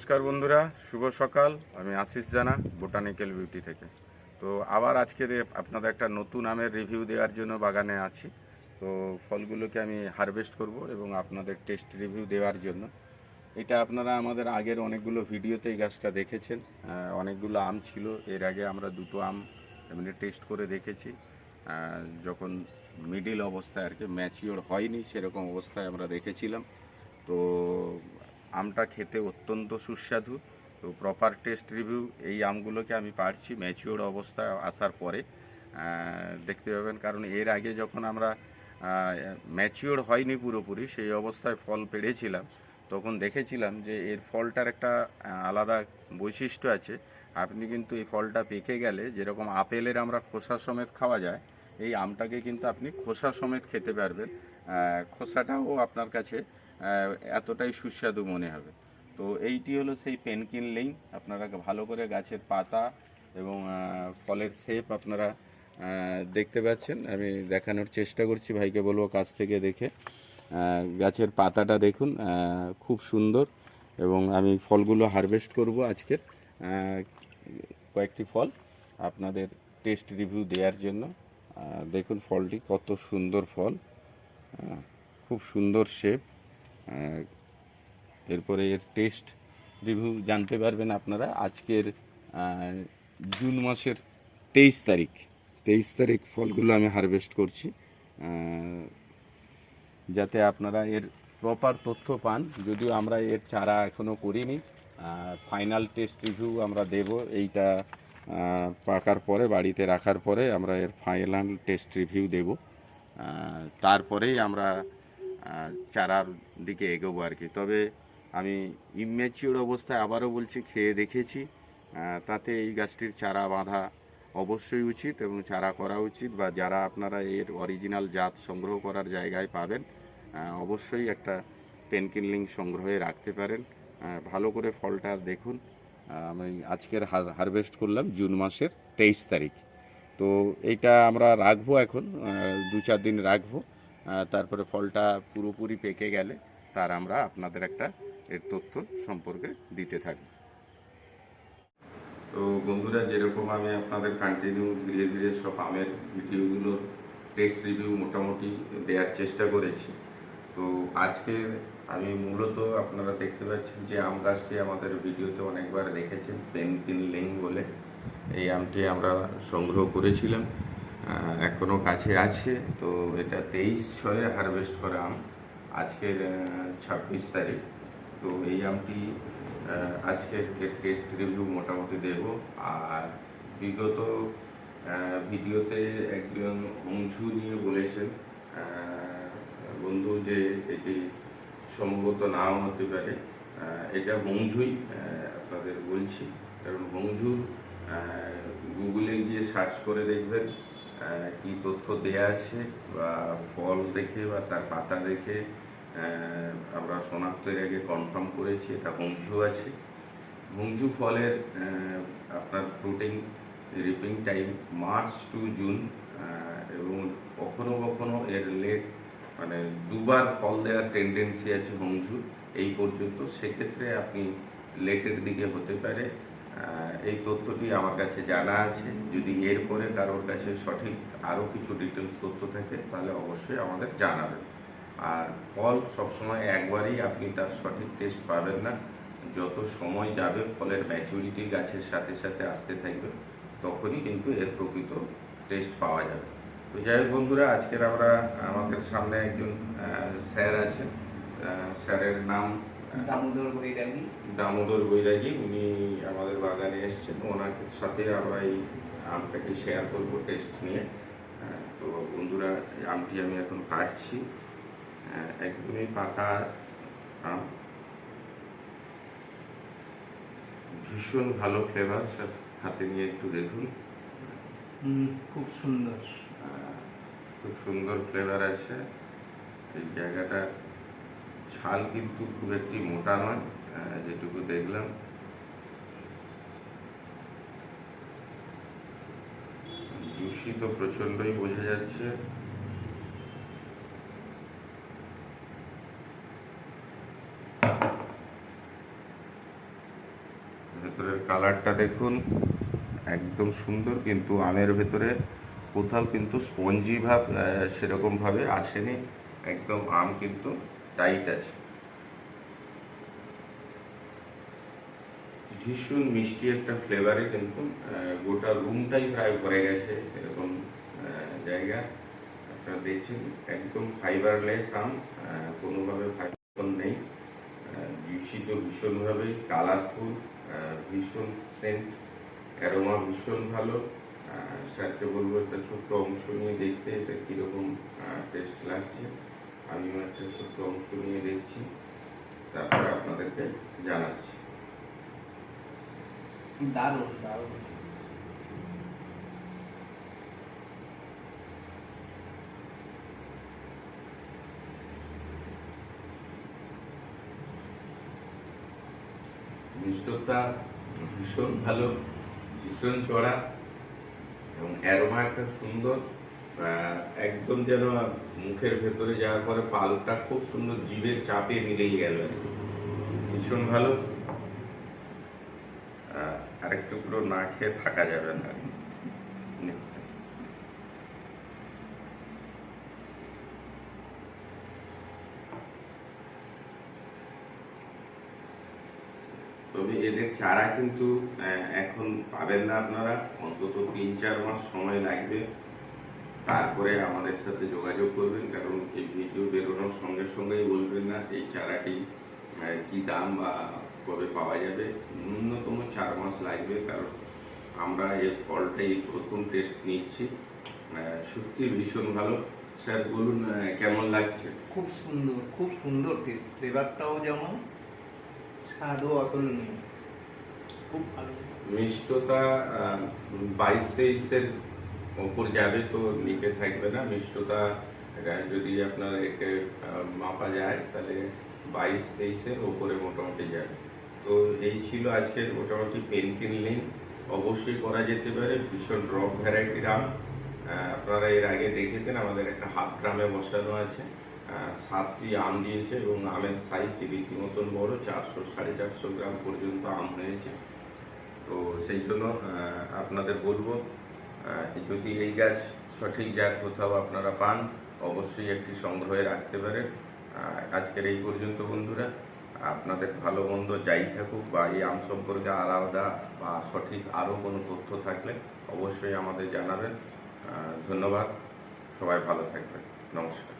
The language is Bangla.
নমস্কার বন্ধুরা, শুভ সকাল। আমি আশিস জানা, বোটানিক্যাল বিউটি থেকে। তো আবার আজকের আপনাদের একটা নতুন আমের রিভিউ দেওয়ার জন্য বাগানে আছি। তো ফলগুলোকে আমি হারভেস্ট করব এবং আপনাদের টেস্ট রিভিউ দেওয়ার জন্য। এটা আপনারা আমাদের আগের অনেকগুলো ভিডিওতে এই গাছটা দেখেছেন। অনেকগুলো আম ছিল। এর আগে আমরা দুটো আম এমনি টেস্ট করে দেখেছি। যখন মিডিল অবস্থায় আর কি ম্যাচিওর হয়নি, সেরকম অবস্থায় আমরা দেখেছিলাম। তো আমটা খেতে অত্যন্ত সুস্বাদু। তো প্রপার টেস্ট রিভিউ এই আমগুলোকে আমি পারছি ম্যাচিওর অবস্থায় আসার পরে। দেখতে পাবেন, কারণ এর আগে যখন আমরা ম্যাচিওর হয়নি পুরোপুরি, সেই অবস্থায় ফল পেড়েছিলাম, তখন দেখেছিলাম যে এর ফলটার একটা আলাদা বৈশিষ্ট্য আছে। আপনি কিন্তু এই ফলটা পেকে গেলে যেরকম আপেলের আমরা খোসা সমেত খাওয়া যায়, এই আমটাকে কিন্তু আপনি খোসা সমেত খেতে পারবেন। খোসাটাও আপনার কাছে এতটাই সুস্বাদু মনে হবে। তো এইটি হলো সেই পেনকিন লিং আপনারা ভালো করে গাছের পাতা এবং ফলের শেপ আপনারা দেখতে পাচ্ছেন। আমি দেখানোর চেষ্টা করছি, ভাইকে বলব কাছ থেকে দেখে। গাছের পাতাটা দেখুন খুব সুন্দর এবং আমি ফলগুলো হারভেস্ট করব আজকের। কয়েকটি ফল আপনাদের টেস্ট রিভিউ দেওয়ার জন্য। দেখুন ফলটি কত সুন্দর ফল। খুব সুন্দর শেপ। এরপরে এর টেস্ট রিভিউ জানতে পারবেন আপনারা আজকের জুন মাসের তেইশ তারিখ। তেইশ তারিখ ফলগুলো আমি হারভেস্ট করছি যাতে আপনারা এর প্রপার তথ্য পান। যদিও আমরা এর চারা এখনও করিনি ফাইনাল টেস্ট রিভিউ আমরা দেব এইটা পাকার পরে, বাড়িতে রাখার পরে আমরা এর ফাইনাল টেস্ট রিভিউ দেব। তারপরেই আমরা চারার দিকে এগোবো আর কি। তবে আমি ইমেচিওর অবস্থায় আবারও বলছি, খেয়ে দেখেছি। তাতে এই গাছটির চারা বাঁধা অবশ্যই উচিত এবং চারা করা উচিত বা যারা আপনারা এর অরিজিনাল জাত সংগ্রহ করার জায়গায় পাবেন অবশ্যই একটা পেনকিনলিং সংগ্রহে রাখতে পারেন। ভালো করে ফলটা দেখুন। আমি আজকের হারভেস্ট করলাম জুন মাসের তেইশ তারিখ। তো এইটা আমরা রাখব এখন দু চার দিন রাখব। তারপরে ফলটা পুরোপুরি পেকে গেলে তার আমরা আপনাদের একটা এর তথ্য সম্পর্কে দিতে থাকি। তো বন্ধুরা, যেরকম আমি আপনাদের কন্টিনিউ ধীরে ধীরে সব আমের ভিডিওগুলোর টেস্ট রিভিউ মোটামুটি দেওয়ার চেষ্টা করেছি। তো আজকে আমি মূলত আপনারা দেখতে পাচ্ছেন যে আম গাছটি আমাদের ভিডিওতে অনেকবার দেখেছেন পেনকিন লিং বলে। এই আমটি আমরা সংগ্রহ করেছিলাম। আহ, এখনও কাছে আছে। তো এটা তেইশ ছয়ে হারভেস্ট করা আম। আজকের ছাব্বিশ তারিখ। তো এই আমটি আজকের এর টেস্ট রিভিউ মোটামুটি দেব। আর বিগত ভিডিওতে একজন অংশু নিয়ে বলেছেন বন্ধু যে এটি সম্ভবত নাও হতে পারে। এটা আহ, আপনাদের বলছি। কারণ বংঝুর গুগলে গিয়ে সার্চ করে দেখবেন। কি তথ্য দেয়া আছে বা ফল দেখে বা তার পাতা দেখে আমরা শনাক্তের আগে কনফার্ম করেছি, এটা বংঝু আছে। বংঝু ফলের আপনার fruiting ripening time March to June এবং কখনো কখনো এর লেট মানে দুবার ফল দেওয়ার টেন্ডেন্সি আছে হংঝুর এই পর্যন্ত। সেক্ষেত্রে আপনি লেটের দিকে হতে পারে। এই তথ্যটি আমার কাছে জানা আছে। যদি এরপরে কারোর কাছে সঠিক আরও কিছু ডিটেলস তথ্য থাকে, তাহলে অবশ্যই আমাদের জানাবেন। আর ফল সবসময় একবারেই আপনি তার সঠিক টেস্ট পাবেন না। যত সময় যাবে ফলের ম্যাচুরিটি গাছের সাথে সাথে আসতে থাকবে, তখনই কিন্তু এর প্রকৃত টেস্ট পাওয়া যাবে। তো যাই বন্ধুরা, আজকের আমরা আমাদের সামনে একজন স্যার আছেন। স্যারের নাম দামোদর বৈরাগী। দামোদর বৈরাগী উনি আমাদের বাগানে এসেছেন। ওনার সাথে আমরা এই আমটাকে শেয়ার করব টেস্ট নিয়ে। আহ, তো বন্ধুরা আমটি আমি এখন কাটছি। আহ, একদমই পাকা আম। ভীষণ ভালো ফ্লেভার হাতে নিয়ে একটু দেখুন। খুব সুন্দর। খুব সুন্দর ফ্লেভার আছে। এই জায়গাটা ছাল কিন্তু খুব একটি মোটা নয় যেটুকু দেখলাম। জুসি তো প্রচণ্ডই বোঝা যাচ্ছে। ভেতরের কালারটা দেখুন, একদম সুন্দর, কিন্তু আমের ভেতরে কোথাও কিন্তু স্পঞ্জি ভাব সেরকমভাবে আসেনি। একদম আম কিন্তু টাইট আছে ভীষণ মিষ্টি একটা ফ্লেভারে কিন্তু গোটা রুমটাই প্রায় ভরে গেছে এরকম জায়গা। আপনারা দেখছেন, একদম ফাইবারলেস আম কোনোভাবে ফাইবার নেই। জুসি তো ভীষণভাবে কালারফুল ভীষণ সেন্ট অ্যারোমা ভীষণ ভালো। স্যারকে বলব একটা ছোট্ট অংশ নিয়ে দেখতে, এটা কীরকম টেস্ট লাগছে। আমিও একটা ছোট্ট অংশ নিয়ে দেখছি তারপরে আপনাদেরকে জানাচ্ছি। দারুণ দারুণ। মিষ্টতা ভীষণ ভালো ভীষণ চড়া এবং অ্যারোমা একটা সুন্দর। একদম যেন মুখের ভেতরে যাওয়ার পরে পালটা খুব সুন্দর জীবের চাপে মিলেই গেল। ভীষণ ভালো। আহ, আরেকটু পুরো না খেয়ে থাকা যাবে না। তবে এদের চারা কিন্তু এখন পাবেন না আপনারা। অন্তত তিন চার মাস সময় লাগবে। তারপরে আমাদের সাথে যোগাযোগ করবেন কারণ এই ভিডিও বেরোনোর সঙ্গে সঙ্গেই বলবেন না এই চারাটি কি দাম বা কবে পাওয়া যাবে। ন্যূনতম চার মাস লাগবে কারণ আমরা এর ফলটাই প্রথম টেস্ট নিচ্ছি। সত্যি ভীষণ ভালো। স্যার বলুন কেমন লাগছে? খুব সুন্দর খুব সুন্দর টেস্ট ফ্লেভারটাও যেমন স্বাদও অতুলনীয়। খুব ভালো। মিষ্টতা বাইশ তেইশের ওপর যাবে তো নিচে থাকবে না, মিষ্টতা যদি আপনার একে মাপা যায়, তাহলে বাইশ তেইশের ওপরে মোটামুটি যাবে। তো এই ছিল আজকের মোটামুটি পেনকিন লিঙ্ক অবশ্যই করা যেতে পারে, ভীষণ ড্রপ ভ্যারাইটির আম আপনারা এর আগে দেখেছেন, আমাদের একটা হাফ গ্রামে বসানো আছে। সাতটি আম দিয়েছে এবং আমের সাইজ রীতিমতন বড়, চারশো, সাড়ে চারশো গ্রাম পর্যন্ত আম হয়েছে। তো সেই জন্য আপনাদের বলব যদি এই গাছ সঠিক জাত কোথাও আপনারা পান, অবশ্যই একটি সংগ্রহে রাখতে পারেন। আজকের এই পর্যন্ত বন্ধুরা, আপনাদের ভালো মন্দ যাই থাকুক বা এই আম সম্পর্কে আলাদা বা সঠিক আরও কোনো তথ্য থাকলে অবশ্যই আমাদের জানাবেন। ধন্যবাদ। সবাই ভালো থাকবেন। নমস্কার।